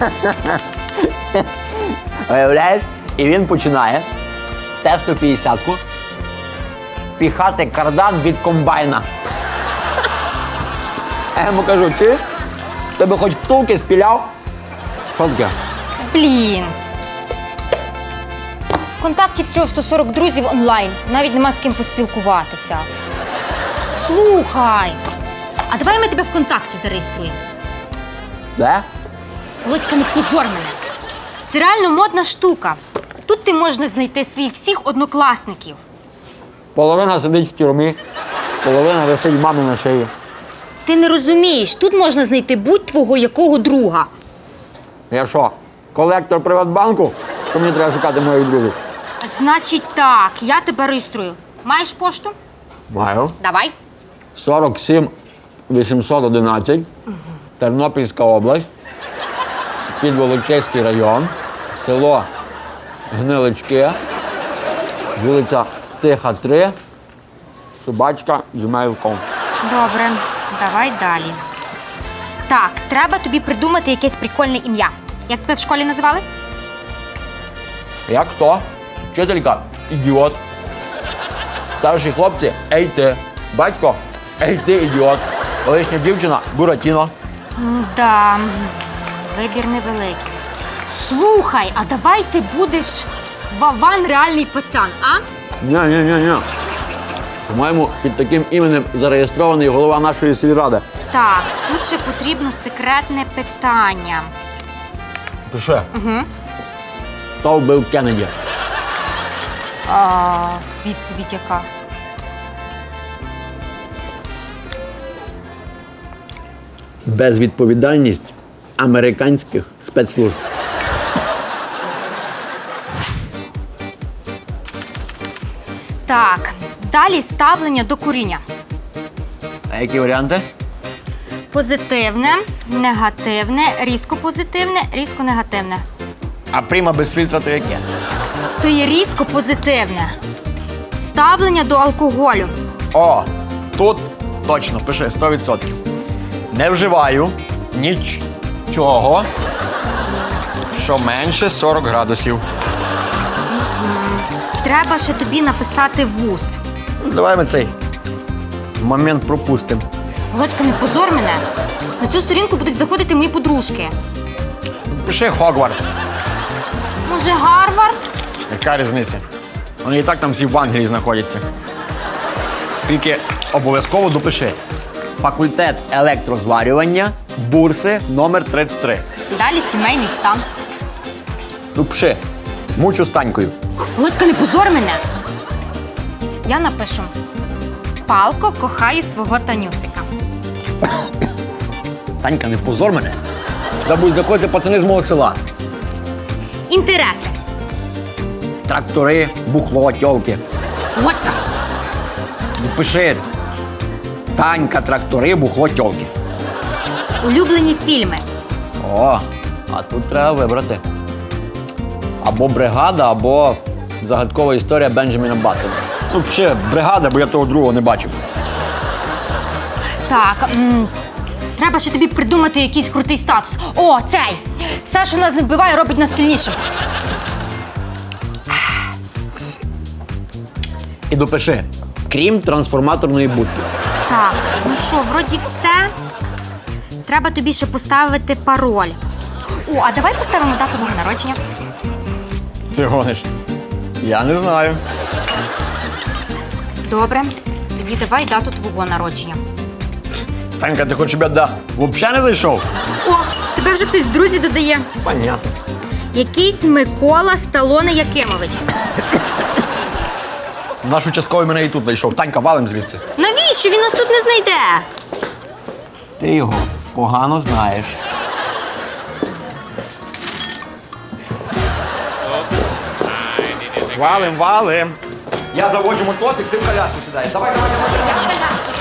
Виявляєш? І він починає в тесту 50-ку піхати кардан від комбайна. Я йому кажу, чуєш? Тебе хоч втулки спіляв? Що таке? Блін. В контакті всього 140 друзів онлайн. Навіть нема з ким поспілкуватися. Слухай. А давай ми тебе в контакті зареєструємо. Де? Володька, не позор мене. Це реально модна штука. Тут ти можна знайти своїх всіх однокласників. Половина сидить в тюрмі, половина висить мамі на шиї. Ти не розумієш, тут можна знайти будь-твого якого друга. Я що, колектор Приватбанку? Що мені треба шукати моїх друзів? Значить так, я тебе реєструю. Маєш пошту? Маю. Давай. 47 811, Тернопільська область, Підволочиський район, село Гнилички, вулиця Тиха 3, собачка gmail.com. Добре, давай далі. Так, треба тобі придумати якесь прикольне ім'я. Як тебе в школі називали? Як хто? Вчителька ідіот. Старші хлопці ей ти. Батько ей ти ідіот. Колишня дівчина Буратіно. Да, вибір невеликий. Слухай, а давай ти будеш Вован реальний пацан, а? Ні, ні, ні, ні. По-моєму, під таким іменем зареєстрований голова нашої сільради. Так, тут ще потрібно секретне питання. Пише. Угу. Хто вбив Кеннеді? А, відповідь яка? Безвідповідальність американських спецслужб. Так, далі ставлення до куріння. А які варіанти? Позитивне, негативне, різко позитивне, різко негативне. А прима без фільтра то яке? То є різко позитивне. Ставлення до алкоголю. О, тут точно пише 100%. Не вживаю нічого, що менше 40 градусів. Треба ще тобі написати вуз. Ну, Давай ми цей момент пропустимо. Володька, не позор мене. На цю сторінку будуть заходити мої подружки. Пиши Хогвартс. Може, Гарвард? Яка різниця? Вони і так там всі в Англії знаходяться. Тільки обов'язково допиши. Факультет електрозварювання, бурси номер 33. Далі сімейний стан. Ну, пиши. Мучу з Танькою. Володька, не позор мене. Я напишу. Палко кохає свого Танюсика. Танька, не позор мене. Сюди будуть заходити пацани з мого села. Інтереси. Трактори, бухло, тьолки. Володька, Пиши. Танька, трактори, бухло, тьолки. Улюблені фільми. О, а тут треба вибрати. Або бригада, або загадкова історія Бенджаміна Баттона. Ну, пиши бригада, бо я того другого не бачив. Так, м, треба ще тобі придумати якийсь крутий статус. О, цей! Все, що нас не вбиває, робить нас сильнішим. І допиши. Крім трансформаторної будки. Так, ну що, вроді все. Треба тобі ще поставити пароль. О, а давай поставимо дату мого народження. Ти гониш. Я не знаю. Добре. Тоді давай дату твого народження. Танька, ти щоб я взагалі не зайшов? О, тебе вже хтось в друзі додає. Понятно. Якийсь Микола Сталоне Якимович. Наш участковий мене і тут знайшов. Танька, валим звідси. Навіщо? Він нас тут не знайде. Ти його погано знаєш. Валим, валим. Я заводжу мотоцик, ти в коляску сідаєш. Давай, давай, давай. давай.